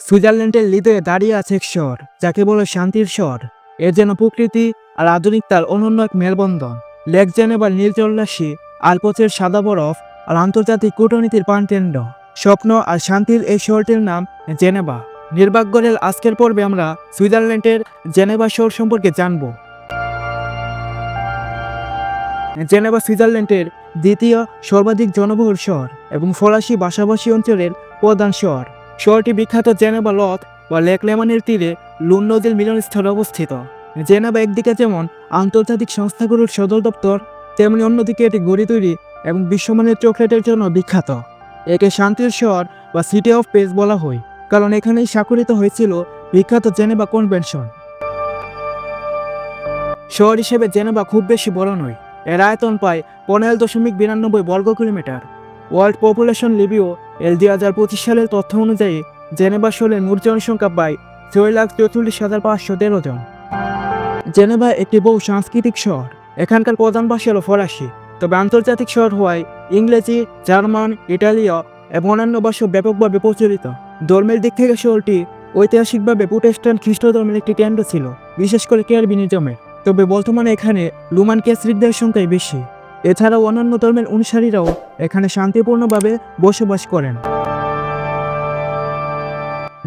সুইজারল্যান্ডের হৃদয়ে দাঁড়িয়ে আছে এক শহর যাকে বলে শান্তির শহর এর যেন প্রকৃতি আর আধুনিকতার অনন্য এক মেলবন্ধন। লেক জেনেবার নীল জল্লাসী আলপোচের সাদা বরফ আর আন্তর্জাতিক কূটনীতির প্রাণকেন্দ্র স্বপ্ন আর শান্তির এই শহরটির নাম জেনেভা। নির্ভাগ্যরের আজকের পর্বে আমরা সুইজারল্যান্ডের জেনেভা শহর সম্পর্কে জানব। জেনেভা সুইজারল্যান্ডের দ্বিতীয় সর্বাধিক জনবহুল শহর এবং ফরাসি ভাষাভাষী অঞ্চলের প্রধান শহর শহরটি বিখ্যাত জেনেভা লথ বা লেক লেমনের তীরে লুন নদীর মিলনস্থলে অবস্থিত। জেনেভা একদিকে যেমন আন্তর্জাতিক সংস্থাগুলোর সদর দপ্তর, তেমনি অন্যদিকে এটি গড়ি তৈরি এবং বিশ্বমানের চকলেটের জন্য বিখ্যাত। একে শান্তির শহর বা সিটি অফ পেস বলা হয়, কারণ এখানেই স্বাক্ষরিত হয়েছিল বিখ্যাত জেনেভা কনভেনশন। শহর হিসেবে জেনেভা খুব বেশি বড় নয়, এর আয়তন প্রায় পনেরো দশমিক বিরানব্বই বর্গ কিলোমিটার। ওয়ার্ল্ড পপুলেশন লিবিও এল দুই হাজার পঁচিশ সালের তথ্য অনুযায়ী, জেনেভা শহরের মোট জনসংখ্যা প্রায় ছয় লাখ চৌচল্লিশ হাজার পাঁচশো তেরো জন। জেনেভা একটি বহু সাংস্কৃতিক শহর। এখানকার প্রধান ভাষা হল ফরাসি। তবে আন্তর্জাতিক শহর হওয়ায় ইংরেজি, জার্মান, ইটালীয় এবং অন্যান্য ভাষা ব্যাপকভাবে প্রচলিত। ধর্মের দিক থেকে শহরটি ঐতিহাসিকভাবে প্রোটেস্ট্যান্ট খ্রিস্ট ধর্মের একটি কেন্দ্র ছিল, বিশেষ করে কেয়ার কেয়ারবিনিজমের তবে বর্তমানে এখানে লুমান ক্যাসরিকদের সংখ্যাই বেশি। এছাড়াও অন্যান্য ধর্মের অনুসারীরাও এখানে শান্তিপূর্ণভাবে বসবাস করেন।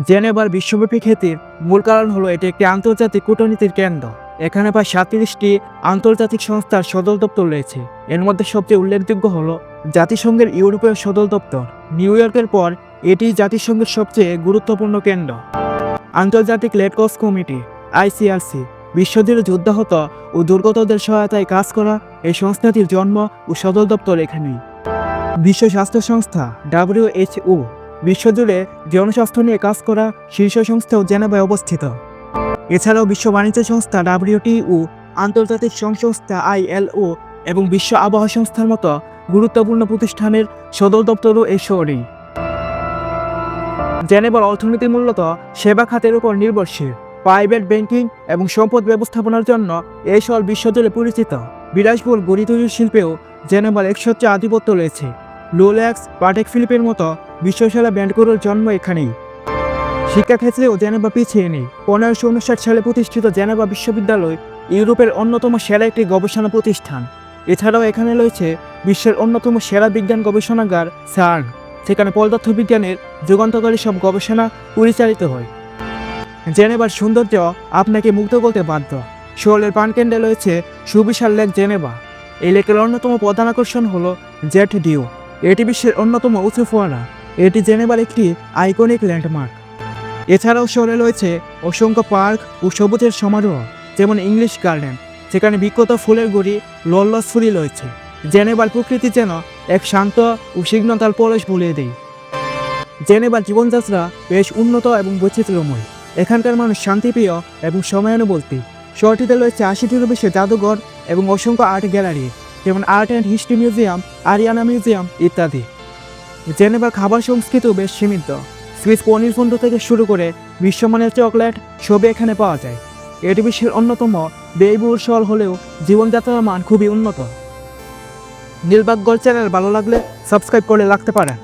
জেনেভার বিশ্বব্যাপী খ্যাতির মূল কারণ হলো এটি একটি আন্তর্জাতিক কূটনীতির কেন্দ্র। এখানে প্রায় সাতত্রিশটি আন্তর্জাতিক সংস্থার সদর দপ্তর রয়েছে। এর মধ্যে সবচেয়ে উল্লেখযোগ্য হলো জাতিসংঘের ইউরোপীয় সদর দপ্তর। নিউ ইয়র্কের পর এটি জাতিসংঘের সবচেয়ে গুরুত্বপূর্ণ কেন্দ্র। আন্তর্জাতিক রেডক্রস কমিটি, আইসিআরসি, বিশ্বজুড়ে যুদ্ধাহত ও দুর্গতদের সহায়তায় কাজ করা এই সংস্থাটির জন্ম ও সদর দপ্তর এখানেই। বিশ্ব স্বাস্থ্য সংস্থা ডাব্লিউএইচও বিশ্বজুড়ে জনস্বাস্থ্য নিয়ে কাজ করা শীর্ষ সংস্থাও জেনেভায় অবস্থিত। এছাড়াও বিশ্ব বাণিজ্য সংস্থা ডাব্লিউটিও আন্তর্জাতিক সংস্থা আইএলও এবং বিশ্ব আবহাওয়া সংস্থার মতো গুরুত্বপূর্ণ প্রতিষ্ঠানের সদর দপ্তরও এই শহরেই। জেনেভার অর্থনীতি মূলত সেবা খাতের উপর নির্ভরশীল। প্রাইভেট ব্যাংকিং এবং সম্পদ ব্যবস্থাপনার জন্য এই শহর বিশ্বজুড়ে পরিচিত। বিলাসবহুল গড়ি তৈরির শিল্পেও জেনেভার একসচ্চ আধিপত্য রয়েছে। লোল্যাক্স পাটেক ফিলিপের মতো বিশ্বসেরা ব্যান্ডগুলোর জন্ম এখানেই। শিক্ষাক্ষেত্রেও জেনেভা পিছিয়ে নেই। পনেরোশো উনষাট সালে প্রতিষ্ঠিত জেনেভা বিশ্ববিদ্যালয় ইউরোপের অন্যতম সেরা একটি গবেষণা প্রতিষ্ঠান। এছাড়াও এখানে রয়েছে বিশ্বের অন্যতম সেরা বিজ্ঞান গবেষণাগার সার্ন সেখানে পদার্থবিজ্ঞানের যুগান্তকারী সব গবেষণা পরিচালিত হয়। জেনেভার সৌন্দর্য আপনাকে মুগ্ধ করতে বাধ্য। শহরের প্রাণকেন্দ্রে রয়েছে সুবিশাল লেক জেনেভা। এই লেকের অন্যতম প্রধান আকর্ষণ হল জেট ডিউ। এটি বিশ্বের অন্যতম উঁচু ফোয়ারা। এটি জেনেভার একটি আইকনিক ল্যান্ডমার্ক। এছাড়াও শহরে রয়েছে অসংখ্য পার্ক ও সবুজের সমারোহ, যেমন ইংলিশ গার্ডেন। সেখানে বিখ্যাত ফুলের গুড়ি, লল্লস ফুলি রয়েছে। জেনেভার প্রকৃতি যেন এক শান্ত ও সিগ্নতাল পরশ ভুলিয়ে দেয়। জেনেভার জীবনযাত্রা বেশ উন্নত এবং বৈচিত্র্যময়। এখানকার মানুষ শান্তিপ্রিয় এবং সময়ানুবর্তী। শহরটিতে রয়েছে আশিটিরও বেশি জাদুঘর এবং অসংখ্য আর্ট গ্যালারি, যেমন art and history museum, Ariana museum ইত্যাদি। জেনেভার খাবার সংস্কৃতিও বেশ সীমিত। সুইস পনির পণ্য থেকে শুরু করে বিশ্বমানের চকলেট সবই এখানে পাওয়া যায়। এটি বিশ্বের অন্যতম ব্যয়বহুল শহর হলেও জীবনযাত্রার মান খুবই উন্নত। নীলবাগ গোল চ্যানেল ভালো লাগলে সাবস্ক্রাইব করে রাখতে পারেন